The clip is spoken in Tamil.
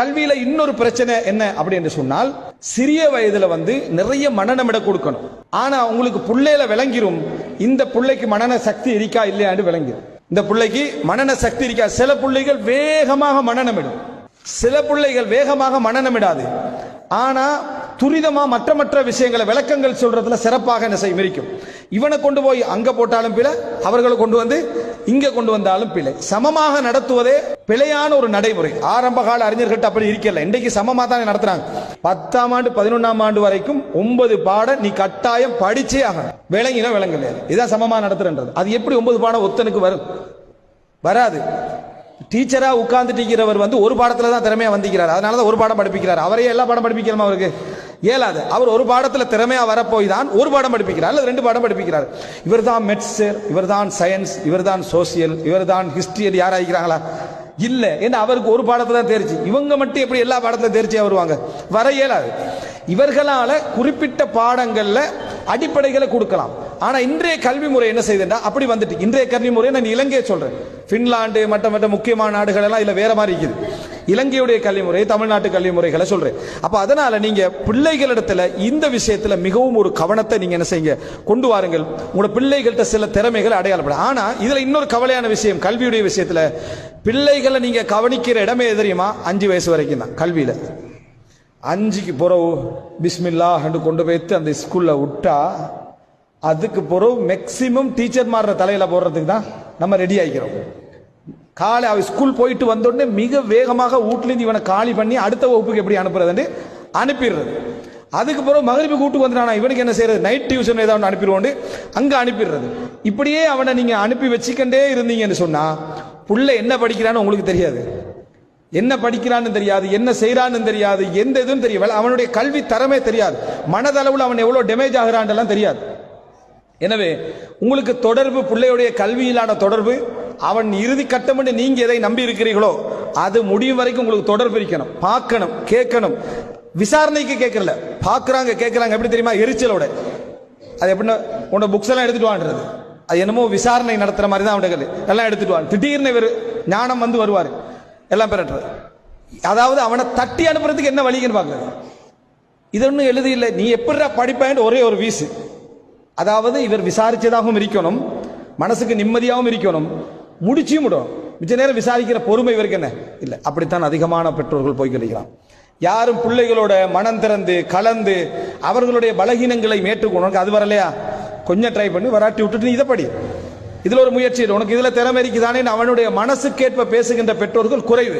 கல்வியில இன்னொரு பிரச்சனை என்ன அப்படின்னு சொன்னால் சிறிய வயதுல வந்து நிறைய மனநமிட கொடுக்கணும். ஆனா உங்களுக்கு பிள்ளையில விளங்கிரும் இந்த பிள்ளைக்கு மனன சக்தி இருக்கா இல்லையான்னு விளங்கிரும். இந்த பிள்ளைக்கு மனன சக்தி இருக்கா? சில பிள்ளைகள் வேகமாக மனநமிடும் சில பிள்ளைகள் வேகமாக மனநமிடாது ஆனா துரிதமா மற்ற மற்ற விஷயங்களை விளக்கங்கள் சொல்றதுல சிறப்பாக என்ன செய்யும் இருக்கும் இவனை கொண்டு போய் அங்க போட்டாலும் பிழை அவர்களை கொண்டு வந்து இங்கே கொண்டு வந்தாலும் பிழை. சமமாக நடத்துவதே பிழையான ஒரு நடைமுறை. ஆரம்ப கால அறிஞர்கள்ட்ட அப்படி இருக்கல இன்றைக்கு சமமாக தானே நடத்துறாங்க. பத்தாம் ஆண்டு பதினொன்றாம் ஆண்டு வரைக்கும் ஒன்பது பாடம் நீ கட்டாயம் படிச்சே ஆகணும். விளங்கினா விளங்கலையா இதான் சமமாக நடத்துறன்றது. அது எப்படி ஒன்பது பாடம் ஒத்தனுக்கு வரும்? வராது. டீச்சராக உட்கார்ந்துட்டு இருக்கிறவர் வந்து ஒரு பாடத்தில் தான் திறமையாக வந்திக்கிறார் அதனால தான் ஒரு பாடம் படிப்பிக்கிறார். அவரே எல்லா பாடம் படிப்பிக்கிறோமா அவருக்கு? இயலாது அவர் ஒரு பாடத்தில் திறமையாக வரப்போய் தான் ஒரு பாடம் படிப்பிக்கிறார் அல்லது ரெண்டு பாடம் படிப்பிக்கிறார். இவர் தான் மெட்ஸர் இவர் தான் சயின்ஸ் இவர் தான் சோசியல் இவர் தான் ஹிஸ்ட்ரியல் யாரா இருக்கிறாங்களா இல்லை ஏன்னா அவருக்கு ஒரு பாடத்தில் தான் தேர்ச்சி. இவங்க மட்டும் எப்படி எல்லா பாடத்துல தெரிச்சியாக வருவாங்க? வர இயலாது இவர்களால் குறிப்பிட்ட பாடங்களில் அடிப்படைகளை கொடுக்கலாம். ஆனால் இன்றைய கல்வி முறை என்ன செய்யுதுன்னா அப்படி வந்துட்டு. இன்றைய கல்வி முறை நான் இலங்கையை சொல்கிறேன் ஃபின்லாண்டு மற்ற மற்ற முக்கியமான நாடுகள் எல்லாம் இல்லை வேற மாதிரி இருக்குது. இலங்கையுடைய கல்வி முறை தமிழ்நாட்டு கல்வி முறைகளை சொல்றேன். அப்போ அதனால நீங்க பிள்ளைகளிடத்துல இந்த விஷயத்துல மிகவும் ஒரு கவனத்தை நீங்க என்ன செய்யுங்க கொண்டு வாருங்கள். உங்களோட பிள்ளைகள்கிட்ட சில திறமைகளை அடையாளப்படும் ஆனா இதுல இன்னொரு கவலையான விஷயம் கல்வியுடைய விஷயத்துல பிள்ளைகளை நீங்க கவனிக்கிற இடமே தெரியுமா? அஞ்சு வயசு வரைக்கும் தான் கல்வியில. அஞ்சுக்கு பிறகு பிஸ்மில்லா கொண்டு போய்த்து அந்த ஸ்கூல்ல விட்டா அதுக்கு பிறகு மேக்சிமம் டீச்சர் மாறுற தலையில போடுறதுக்கு தான் நம்ம ரெடி ஆகிக்கிறோம் காலை அவள் ஸ்கூல் போயிட்டு வந்தோடனே மிக வேகமாக வீட்லேருந்து இவனை காலி பண்ணி அடுத்த வகுப்புக்கு எப்படி அனுப்புறதுன்னு அனுப்பிடுறது. அதுக்கு பிறகு மகரிப்பு கூட்டுக்கு வந்துட்டானா? இவனுக்கு என்ன செய்யறது? நைட் டியூஷன் ஏதாவது அனுப்பிடுவோண்டு அங்கே அனுப்பிடுறது. இப்படியே அவனை நீங்கள் அனுப்பி வச்சுக்கண்டே இருந்தீங்கன்னு சொன்னால் புள்ள என்ன படிக்கிறான்னு உங்களுக்கு தெரியாது. என்ன படிக்கிறான்னு தெரியாது என்ன செய்யறான்னு தெரியாது எந்த இதுவும் தெரியவில்லை அவனுடைய கல்வி தரமே தெரியாது. மனதளவில் அவன் எவ்வளோ டேமேஜ் ஆகிறான்லாம் தெரியாது. எனவே உங்களுக்கு தொடர்பு பிள்ளையுடைய கல்வியிலான தொடர்பு அவன் இறுதி கட்டம் என்று நீங்க எதை நம்பி இருக்கிறீர்களோ அது முடியும் வரைக்கும் உங்களுக்கு தொடர்பு இருக்கணும் பார்க்கணும் கேட்கணும். விசாரணைக்கு கேட்கல பார்க்குறாங்க கேட்குறாங்க. எப்படி தெரியுமா? எரிச்சலோட. அது எப்படின்னா உன்னோட புக்ஸ் எல்லாம் எடுத்துட்டு வான்றது. அது என்னமோ விசாரணை நடத்துற மாதிரி தான் அவனுக்கு எல்லாம் எடுத்துட்டு வான் திடீர்னு இவர் ஞானம் வந்து வருவார். எல்லாம் பெறட்டுறது. அதாவது அவனை தட்டி அனுப்புறதுக்கு என்ன வழின்னு பார்க்குறது. இது ஒன்றும் எழுதி இல்லை. நீ எப்படிடா படிப்பேன் ஒரே ஒரு வீசு. அதாவது இவர் விசாரிச்சதாகவும் இருக்கணும். மனசுக்கு நிம்மதியாகவும் இருக்கணும். முடிச்சியும் விடும். மிச்ச நேரம் விசாரிக்கிற பொறுமை இவருக்கு என்ன? இல்லை அப்படித்தான் அதிகமான பெற்றோர்கள் போய் கிடைக்கிறான் யாரும் பிள்ளைகளோட மனம் திறந்து கலந்து அவர்களுடைய பலகீனங்களை மேற்றுக்கொண்டு அது வரலையா? கொஞ்சம் ட்ரை பண்ணி வராட்டி விட்டுட்டு நீ இதை படி. இதில் ஒரு முயற்சி உனக்கு இதில் திறமை இருக்குதானே அவனுடைய மனசுக்கேற்ப பேசுகின்ற பெற்றோர்கள் குறைவு.